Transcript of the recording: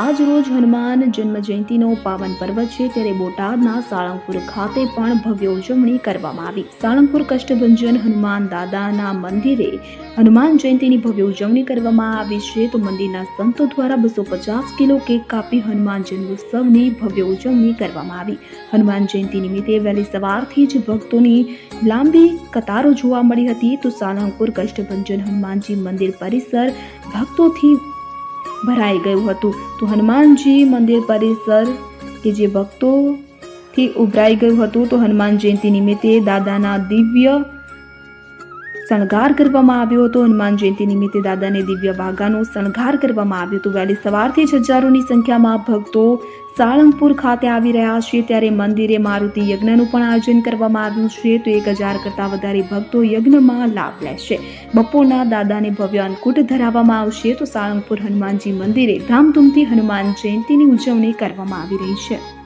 આજ રોજ હનુમાન જન્મ જયંતિનો પાવન પર્વ છે ત્યારે બોટાદના સાળંગપુર ખાતે પણ ભવ્ય ઉજવણી કરવામાં આવી. સાળંગપુર કષ્ટભંજન હનુમાન દાદાના મંદિરે હનુમાન જયંતિની ભવ્ય ઉજવણી કરવામાં આવી છે તો મંદિરના સંતો દ્વારા બસો પચાસ કિલો કેક કાપી હનુમાન જન્મોત્સવની ભવ્ય ઉજવણી કરવામાં આવી. હનુમાન જયંતિ નિમિત્તે વહેલી સવારથી જ ભક્તોની લાંબી કતારો જોવા મળી હતી તો સાળંગપુર કષ્ટભંજન હનુમાનજી મંદિર પરિસર ભક્તોથી ભરાઈ ગયું હતું. તો હનુમાનજી મંદિર પરિસર કે જે ભક્તોથી ઉભરાઈ ગયું હતું, તો હનુમાન જયંતિ નિમિત્તે દાદાના દિવ્ય શણગાર કરવામાં આવ્યો હતો. હનુમાન જયંતિ નિમિત્તે દાદાને દિવ્ય વાઘાનો શણગાર કરવામાં આવ્યો હતો. વહેલી સવારથી જ હજારોની સંખ્યામાં ભક્તો સાળંગપુર ખાતે આવી રહ્યા છે. ત્યારે મંદિરે મારુતિ યજ્ઞનું પણ આયોજન કરવામાં આવ્યું છે. તો એક હજાર કરતાં વધારે ભક્તો યજ્ઞમાં લાભ લેશે. બપોરના દાદાને ભવ્ય અન્નકૂટ ધરાવવામાં આવશે. તો સાળંગપુર હનુમાનજી મંદિરે ધામધૂમથી હનુમાન જયંતિની ઉજવણી કરવામાં આવી રહી છે.